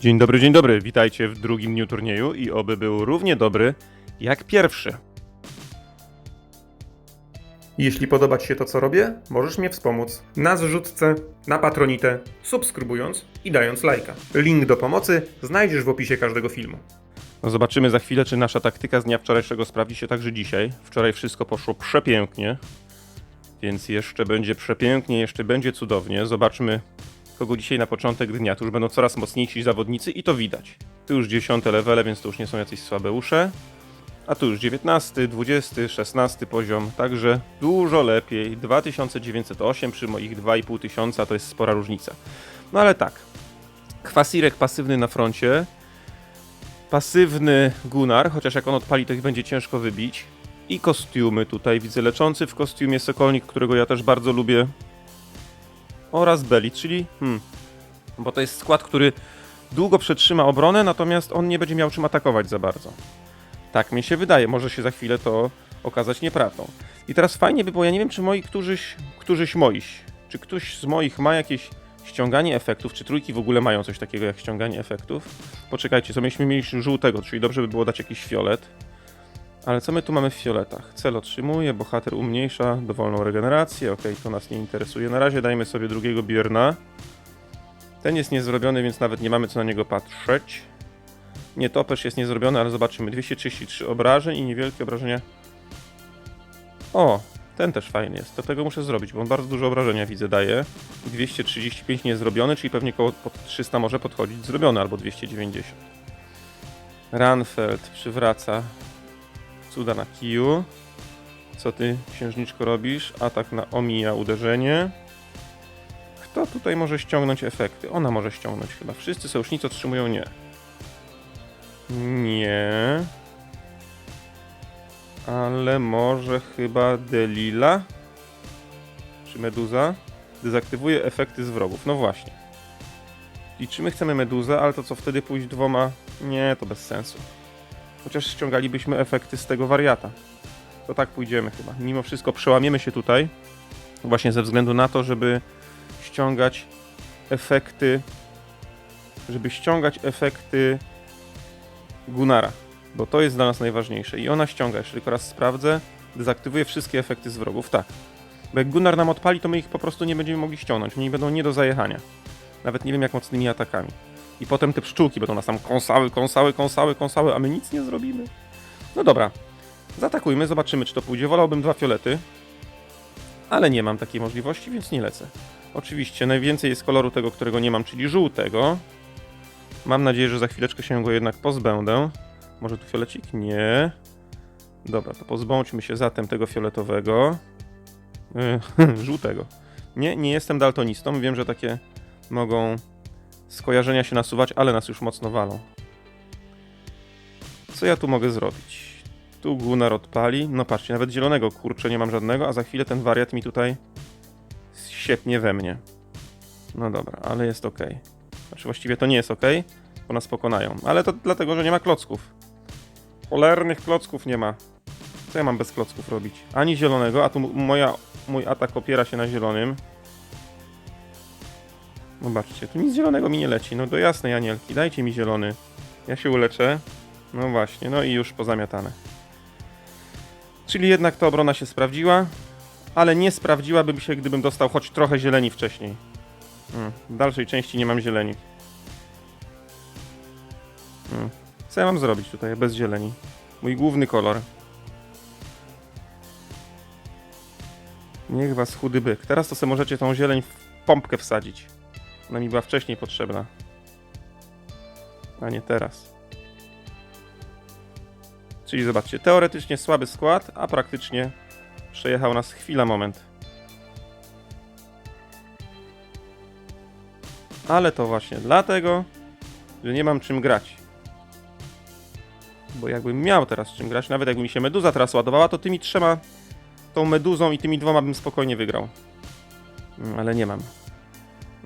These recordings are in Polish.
Dzień dobry, dzień dobry. Witajcie w drugim dniu turnieju i oby był równie dobry jak pierwszy. Jeśli podoba Ci się to, co robię, możesz mnie wspomóc na zrzutce, na patronitę, subskrybując i dając lajka. Link do pomocy znajdziesz w opisie każdego filmu. No zobaczymy za chwilę, czy nasza taktyka z dnia wczorajszego sprawdzi się także dzisiaj. Wczoraj wszystko poszło przepięknie, więc jeszcze będzie przepięknie, jeszcze będzie cudownie. Zobaczmy, kogo dzisiaj na początek dnia. Tu już będą coraz mocniejsi zawodnicy i to widać. Tu już 10 levele, więc to już nie są jacyś słabeusze. A tu już 19, 20, 16 poziom, także dużo lepiej. 2908 przy moich 2500 to jest spora różnica. No ale tak. Kwasirek pasywny na froncie. Pasywny Gunnar, chociaż jak on odpali, to ich będzie ciężko wybić. I kostiumy tutaj widzę leczący w kostiumie Sokolnik, którego ja też bardzo lubię. Oraz Belit, czyli. Hmm, bo to jest skład, który długo przetrzyma obronę, natomiast on nie będzie miał czym atakować za bardzo. Tak mi się wydaje, może się za chwilę to okazać nieprawdą. I teraz fajnie by było, ja nie wiem, czy moi którzyś, którzyś moiś, czy ktoś z moich ma jakieś ściąganie efektów, czy trójki w ogóle mają coś takiego jak ściąganie efektów. Poczekajcie, co myśmy mieli żółtego, czyli dobrze by było dać jakiś fiolet. Ale co my tu mamy w fioletach? Cel otrzymuje, bohater umniejsza dowolną regenerację, ok, to nas nie interesuje. Na razie dajmy sobie drugiego Bierna. Ten jest niezrobiony, więc nawet nie mamy co na niego patrzeć. Nietoperz jest niezrobiony, ale zobaczymy. 233 obrażeń i niewielkie obrażenia. O, ten też fajny jest. Do tego muszę zrobić, bo on bardzo dużo obrażenia widzę daje. 235 niezrobiony, czyli pewnie koło pod 300 może podchodzić zrobiony, albo 290. Ranfeld przywraca cuda na kiju. Co ty, księżniczko, robisz? Atak na omija uderzenie. Kto tutaj może ściągnąć efekty? Ona może ściągnąć chyba. Wszyscy sojusznicy otrzymują nie. Nie. Ale może chyba Delila? Czy Meduza? Dezaktywuje efekty z wrogów. No właśnie. I czy my chcemy Meduzę, ale to co wtedy pójść dwoma? Nie, to bez sensu. Chociaż ściągalibyśmy efekty z tego wariata. To tak pójdziemy chyba. Mimo wszystko przełamiemy się tutaj. Właśnie ze względu na to, żeby ściągać efekty. Żeby ściągać efekty Gunara, bo to jest dla nas najważniejsze. I ona ściąga, jeszcze tylko raz sprawdzę, dezaktywuje wszystkie efekty z wrogów. Tak. Bo jak Gunnar nam odpali, to my ich po prostu nie będziemy mogli ściągnąć. Oni będą nie do zajechania. Nawet nie wiem jak mocnymi atakami. I potem te pszczółki będą nas tam kąsały, kąsały, kąsały, kąsały, a my nic nie zrobimy. No dobra. Zaatakujmy, zobaczymy czy to pójdzie. Wolałbym dwa fiolety. Ale nie mam takiej możliwości, więc nie lecę. Oczywiście najwięcej jest koloru tego, którego nie mam, czyli żółtego. Mam nadzieję, że za chwileczkę się go jednak pozbędę. Może tu fiolecik? Nie. Dobra, to pozbądźmy się zatem tego fioletowego. Yy, żółtego. Nie, nie jestem daltonistą. Wiem, że takie mogą skojarzenia się nasuwać, ale nas już mocno walą. Co ja tu mogę zrobić? Tu Gunnar odpali. No patrzcie, nawet zielonego kurczę nie mam żadnego, a za chwilę ten wariat mi tutaj siepnie we mnie. No dobra, ale jest ok. Znaczy właściwie to nie jest ok, bo nas pokonają. Ale to dlatego, że nie ma klocków. Cholernych klocków nie ma. Co ja mam bez klocków robić? Ani zielonego, a tu moja, mój atak opiera się na zielonym. Zobaczcie, tu nic zielonego mi nie leci. No do jasnej anielki, dajcie mi zielony. Ja się uleczę. No właśnie, no i już pozamiatane. Czyli jednak ta obrona się sprawdziła, ale nie sprawdziłaby się, gdybym dostał choć trochę zieleni wcześniej. Mm, W dalszej części nie mam zieleni. Mm. Co ja mam zrobić tutaj bez zieleni? Mój główny kolor. Niech was chudy byk. Teraz to sobie możecie tą zieleń w pompkę wsadzić. Ona mi była wcześniej potrzebna. A nie teraz. Czyli zobaczcie, teoretycznie słaby skład, a praktycznie przejechał nas chwila moment. Ale to właśnie dlatego, że nie mam czym grać. Bo jakbym miał teraz czym grać, nawet jakby mi się meduza teraz ładowała, to tymi trzema, tą meduzą i tymi dwoma bym spokojnie wygrał. Mm, Ale nie mam.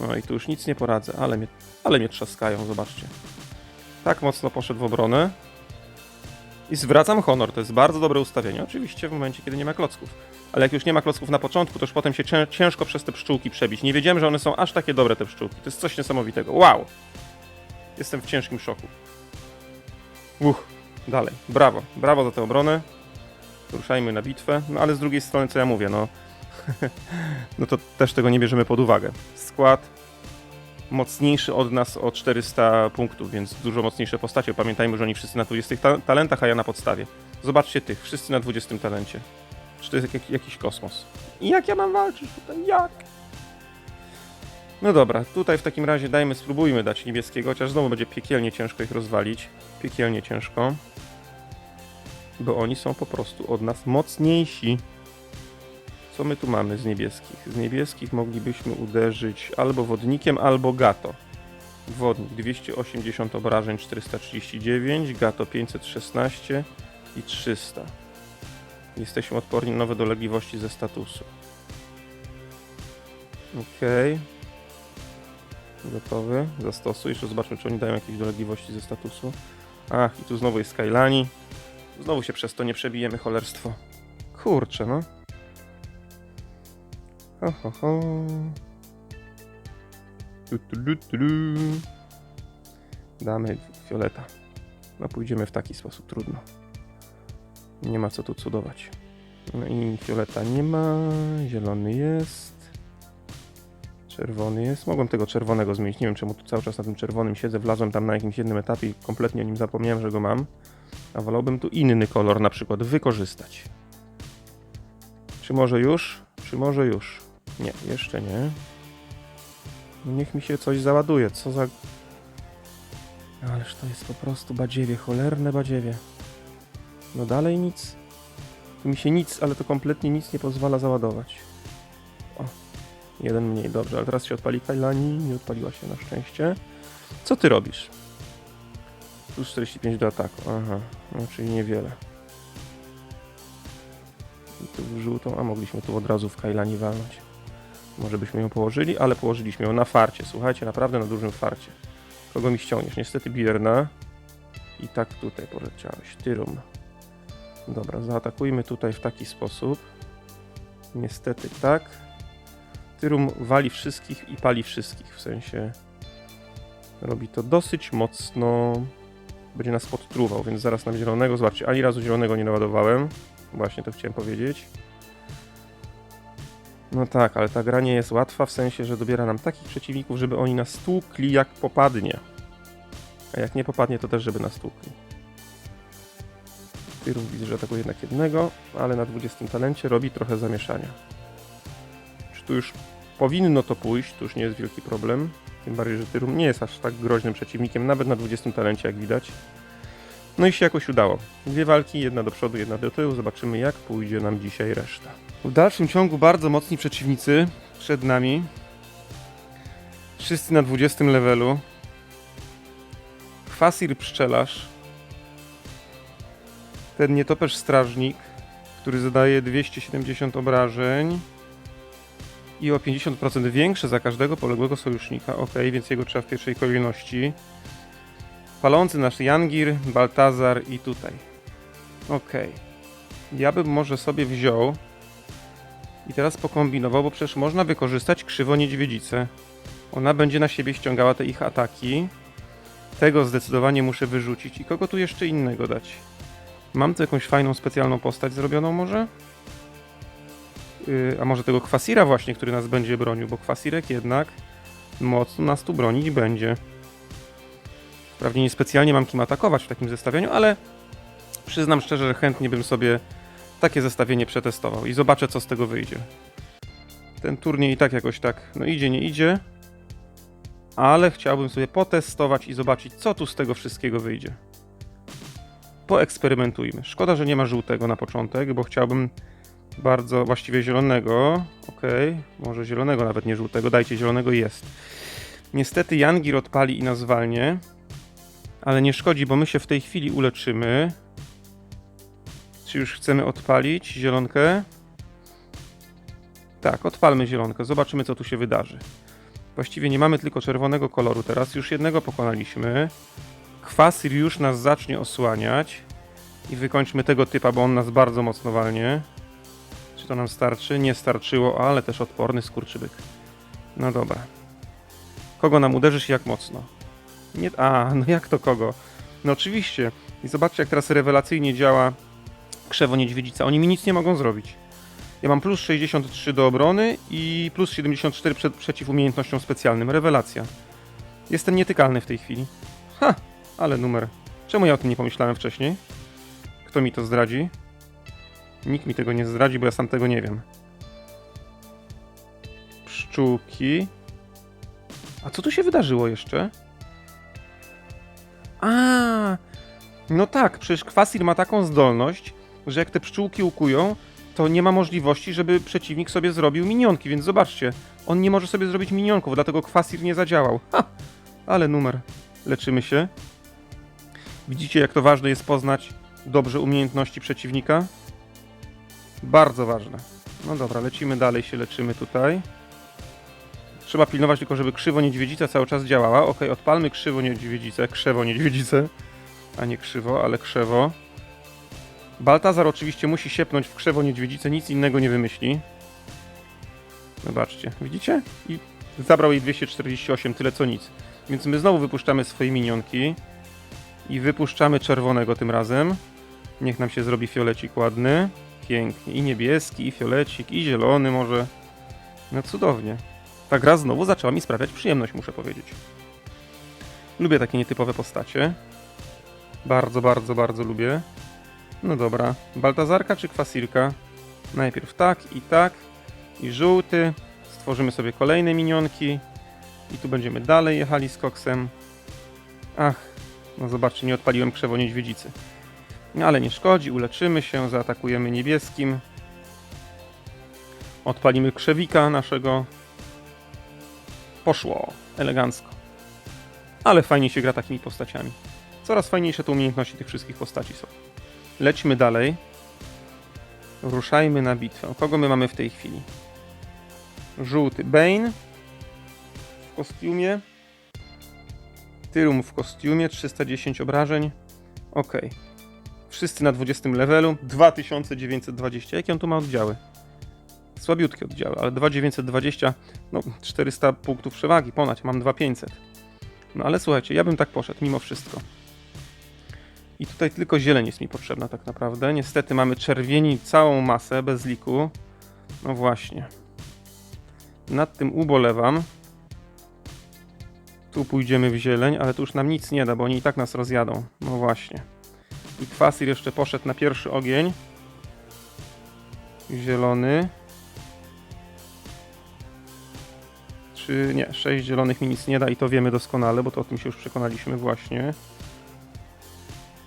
No i tu już nic nie poradzę, ale mnie, ale mnie trzaskają, zobaczcie. Tak mocno poszedł w obronę. I zwracam honor, to jest bardzo dobre ustawienie. Oczywiście w momencie, kiedy nie ma klocków. Ale jak już nie ma klocków na początku, to już potem się cię- ciężko przez te pszczółki przebić. Nie wiedziałem, że one są aż takie dobre, te pszczółki. To jest coś niesamowitego. Wow! Jestem w ciężkim szoku. Uch, dalej. Brawo. Brawo za tę obronę. Ruszajmy na bitwę. No ale z drugiej strony, co ja mówię, no... no to też tego nie bierzemy pod uwagę. Skład mocniejszy od nas o 400 punktów, więc dużo mocniejsze postacie. Pamiętajmy, że oni wszyscy na 20 ta talentach, a ja na podstawie. Zobaczcie tych, wszyscy na 20 talencie. Czy to jest jak, jakiś kosmos? I jak ja mam walczyć tutaj? Jak? No dobra, tutaj w takim razie dajmy, spróbujmy dać niebieskiego, chociaż znowu będzie piekielnie ciężko ich rozwalić. Piekielnie ciężko. Bo oni są po prostu od nas mocniejsi. Co my tu mamy z niebieskich? Z niebieskich moglibyśmy uderzyć albo wodnikiem, albo gato. Wodnik 280 obrażeń, 439, gato 516 i 300. Jesteśmy odporni na nowe dolegliwości ze statusu. Okej. Gotowy. Zastosuj. Jeszcze zobaczmy, czy oni dają jakieś dolegliwości ze statusu. Ach, i tu znowu jest Skylani. Znowu się przez to nie przebijemy, cholerstwo. Kurczę, no. Ho, ho, ho. Tu, tu, tu, tu. Damy fioleta. No pójdziemy w taki sposób, trudno. Nie ma co tu cudować. No i fioleta nie ma, zielony jest. Czerwony jest. Mogłem tego czerwonego zmienić. Nie wiem czemu tu cały czas na tym czerwonym siedzę. Wlazłem tam na jakimś jednym etapie i kompletnie o nim zapomniałem, że go mam. A wolałbym tu inny kolor na przykład wykorzystać. Czy może już? Czy może już? Nie, jeszcze nie. No niech mi się coś załaduje. Co za... Ależ to jest po prostu badziewie. Cholerne badziewie. No dalej nic. Tu mi się nic, ale to kompletnie nic nie pozwala załadować. O, jeden mniej, dobrze, ale teraz się odpali Kailani, nie odpaliła się na szczęście. Co ty robisz? Plus 45 do ataku, aha, no czyli niewiele. I tu w żółtą, a mogliśmy tu od razu w Kailani walnąć. Może byśmy ją położyli, ale położyliśmy ją na farcie, słuchajcie, naprawdę na dużym farcie. Kogo mi ściągniesz? Niestety Bierna. I tak tutaj poleciałeś, Tyrum. Dobra, zaatakujmy tutaj w taki sposób. Niestety tak. Tyrum wali wszystkich i pali wszystkich, w sensie robi to dosyć mocno. Będzie nas podtruwał, więc zaraz nam zielonego. Zobaczcie, ani razu zielonego nie naładowałem. Właśnie to chciałem powiedzieć. No tak, ale ta gra nie jest łatwa, w sensie, że dobiera nam takich przeciwników, żeby oni nas tłukli jak popadnie. A jak nie popadnie, to też żeby nas tłukli. Tyrum widzę, że atakuje jednak jednego, ale na 20 talencie robi trochę zamieszania. Czy tu już powinno to pójść, to już nie jest wielki problem. Tym bardziej, że Tyrum nie jest aż tak groźnym przeciwnikiem, nawet na 20 talencie, jak widać. No i się jakoś udało. Dwie walki, jedna do przodu, jedna do tyłu. Zobaczymy, jak pójdzie nam dzisiaj reszta. W dalszym ciągu bardzo mocni przeciwnicy przed nami. Wszyscy na 20 levelu. Kwasir Pszczelarz. Ten nietoperz strażnik, który zadaje 270 obrażeń i o 50% większe za każdego poległego sojusznika. Ok, więc jego trzeba w pierwszej kolejności. Palący nasz Jangir, Baltazar i tutaj. Ok. Ja bym może sobie wziął i teraz pokombinował, bo przecież można wykorzystać krzywo niedźwiedzicę. Ona będzie na siebie ściągała te ich ataki. Tego zdecydowanie muszę wyrzucić. I kogo tu jeszcze innego dać? Mam tu jakąś fajną, specjalną postać zrobioną może? Yy, a może tego Kwasira właśnie, który nas będzie bronił, bo Kwasirek jednak mocno nas tu bronić będzie. Wprawdzie nie specjalnie mam kim atakować w takim zestawieniu, ale przyznam szczerze, że chętnie bym sobie takie zestawienie przetestował i zobaczę, co z tego wyjdzie. Ten turniej i tak jakoś tak, no idzie, nie idzie, ale chciałbym sobie potestować i zobaczyć, co tu z tego wszystkiego wyjdzie. Poeksperymentujmy. Szkoda, że nie ma żółtego na początek, bo chciałbym bardzo, właściwie zielonego. Ok, może zielonego, nawet nie żółtego. Dajcie, zielonego jest. Niestety Jangir odpali i nas ale nie szkodzi, bo my się w tej chwili uleczymy. Czy już chcemy odpalić zielonkę? Tak, odpalmy zielonkę. Zobaczymy, co tu się wydarzy. Właściwie nie mamy tylko czerwonego koloru teraz. Już jednego pokonaliśmy. Kwasir już nas zacznie osłaniać. I wykończmy tego typa, bo on nas bardzo mocno walnie. Czy to nam starczy? Nie starczyło, ale też odporny skurczybyk. No dobra. Kogo nam uderzysz i jak mocno? Nie, a, no jak to kogo? No oczywiście. I zobaczcie, jak teraz rewelacyjnie działa krzewo niedźwiedzica. Oni mi nic nie mogą zrobić. Ja mam plus 63 do obrony i plus 74 przed, przeciw umiejętnościom specjalnym. Rewelacja. Jestem nietykalny w tej chwili. Ha, ale numer. Czemu ja o tym nie pomyślałem wcześniej? Kto mi to zdradzi? Nikt mi tego nie zdradzi, bo ja sam tego nie wiem. Pszczółki. A co tu się wydarzyło jeszcze? A, no tak, przecież Kwasir ma taką zdolność, że jak te pszczółki ukują, to nie ma możliwości, żeby przeciwnik sobie zrobił minionki, więc zobaczcie, on nie może sobie zrobić minionków, dlatego Kwasir nie zadziałał. Ha! Ale numer. Leczymy się. Widzicie, jak to ważne jest poznać dobrze umiejętności przeciwnika? Bardzo ważne. No dobra, lecimy dalej, się leczymy tutaj. Trzeba pilnować tylko, żeby krzywo niedźwiedzica cały czas działała. Ok, odpalmy krzywo niedźwiedzicę, krzewo niedźwiedzicę, a nie krzywo, ale krzewo. Baltazar oczywiście musi siepnąć w krzewo niedźwiedzicę, nic innego nie wymyśli. Zobaczcie, widzicie? I zabrał jej 248, tyle co nic. Więc my znowu wypuszczamy swoje minionki. I wypuszczamy czerwonego tym razem. Niech nam się zrobi fiolecik ładny. Pięknie. I niebieski, i fiolecik, i zielony może. No cudownie. Ta gra znowu zaczęła mi sprawiać przyjemność, muszę powiedzieć. Lubię takie nietypowe postacie. Bardzo, bardzo, bardzo lubię. No dobra. Baltazarka czy kwasirka? Najpierw tak i tak. I żółty. Stworzymy sobie kolejne minionki. I tu będziemy dalej jechali z koksem. Ach, no zobaczcie, nie odpaliłem krzewo niedźwiedzicy. Ale nie szkodzi, uleczymy się, zaatakujemy niebieskim. Odpalimy krzewika naszego. Poszło, elegancko. Ale fajnie się gra takimi postaciami. Coraz fajniejsze to umiejętności tych wszystkich postaci są. Lećmy dalej. Ruszajmy na bitwę. Kogo my mamy w tej chwili? Żółty Bane w kostiumie. Tyrum w kostiumie, 310 obrażeń. Ok. Wszyscy na 20 levelu, 2920. Jakie on tu ma oddziały? Słabiutkie oddziały, ale 2920, no 400 punktów przewagi, ponad, mam 2500. No ale słuchajcie, ja bym tak poszedł, mimo wszystko. I tutaj tylko zieleń jest mi potrzebna tak naprawdę. Niestety mamy czerwieni całą masę, bez liku. No właśnie. Nad tym ubolewam. Tu pójdziemy w zieleń, ale to już nam nic nie da, bo oni i tak nas rozjadą. No właśnie. I Kwasir jeszcze poszedł na pierwszy ogień. Zielony. Czy nie? Sześć zielonych mi nic nie da i to wiemy doskonale, bo to o tym się już przekonaliśmy właśnie.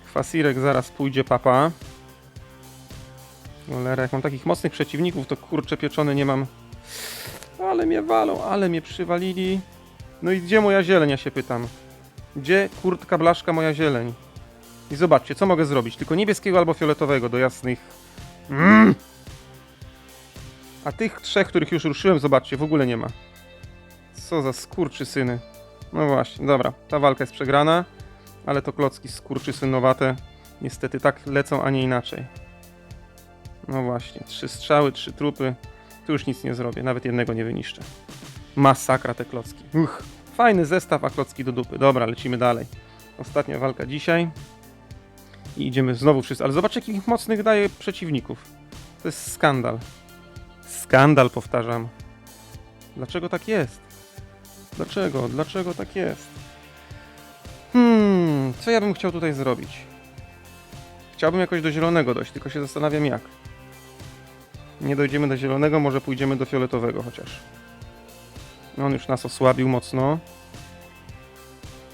Kwasirek zaraz pójdzie papa. Cholera, jak mam takich mocnych przeciwników, to kurczę pieczony nie mam. Ale mnie walą, ale mnie przywalili. No i gdzie moja zieleń, ja się pytam. Gdzie kurtka blaszka moja zieleń? I zobaczcie, co mogę zrobić? Tylko niebieskiego albo fioletowego do jasnych. Mm. A tych trzech, których już ruszyłem, zobaczcie, w ogóle nie ma. Co za skurczy syny. No właśnie, dobra, ta walka jest przegrana, ale to klocki skurczy synowate. Niestety tak lecą, a nie inaczej. No właśnie, trzy strzały, trzy trupy. Tu już nic nie zrobię, nawet jednego nie wyniszczę. Masakra te klocki. Uch, fajny zestaw, a klocki do dupy. Dobra, lecimy dalej. Ostatnia walka dzisiaj. I idziemy znowu wszyscy. Ale zobaczcie, jakich mocnych daje przeciwników. To jest skandal. Skandal, powtarzam. Dlaczego tak jest? Dlaczego? Dlaczego tak jest? Hmm, co ja bym chciał tutaj zrobić? Chciałbym jakoś do zielonego dojść, tylko się zastanawiam jak. Nie dojdziemy do zielonego, może pójdziemy do fioletowego chociaż. On już nas osłabił mocno.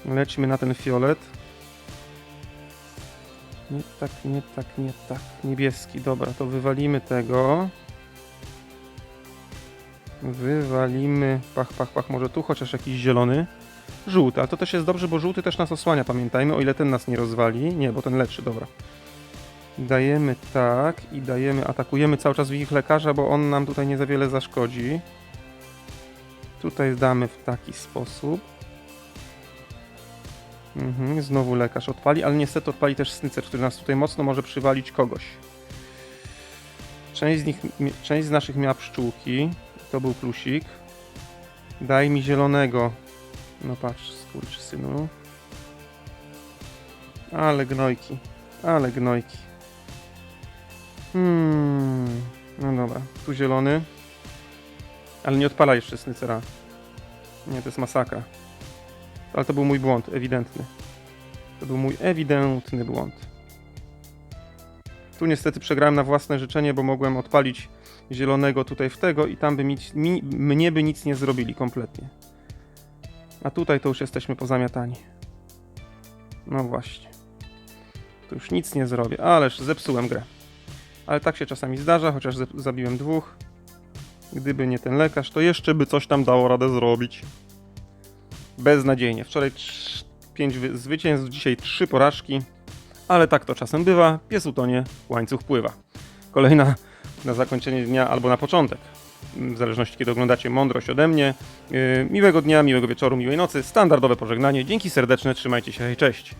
Lećmy na ten fiolet. Nie tak, nie tak, nie tak. Niebieski, dobra, to wywalimy tego. Wywalimy. Pach, pach, pach, może tu chociaż jakiś zielony. Żółty, ale to też jest dobrze, bo żółty też nas osłania, pamiętajmy, o ile ten nas nie rozwali. Nie, bo ten leczy, dobra. Dajemy tak i dajemy, atakujemy cały czas w ich lekarza, bo on nam tutaj nie za wiele zaszkodzi. Tutaj damy w taki sposób. Mhm, znowu lekarz odpali, ale niestety odpali też snycer, który nas tutaj mocno może przywalić kogoś. Część z, nich, część z naszych miała pszczółki. To był plusik. Daj mi zielonego. No patrz, skurczysynu. Ale gnojki. Ale gnojki. Hmm. No dobra. Tu zielony. Ale nie odpala jeszcze snycera. Nie, to jest masakra. Ale to był mój błąd, ewidentny. To był mój ewidentny błąd. Tu niestety przegrałem na własne życzenie, bo mogłem odpalić zielonego tutaj w tego i tam by mi, mi, mnie by nic nie zrobili kompletnie. A tutaj to już jesteśmy pozamiatani. No właśnie. Tu już nic nie zrobię, ależ zepsułem grę. Ale tak się czasami zdarza, chociaż zabiłem dwóch. Gdyby nie ten lekarz, to jeszcze by coś tam dało radę zrobić. Beznadziejnie. Wczoraj 5 zwycięstw, dzisiaj 3 porażki. Ale tak to czasem bywa. Pies utonie, łańcuch pływa. Kolejna na zakończenie dnia albo na początek. W zależności kiedy oglądacie mądrość ode mnie. Yy, miłego dnia, miłego wieczoru, miłej nocy. Standardowe pożegnanie. Dzięki serdeczne, trzymajcie się, hej, cześć.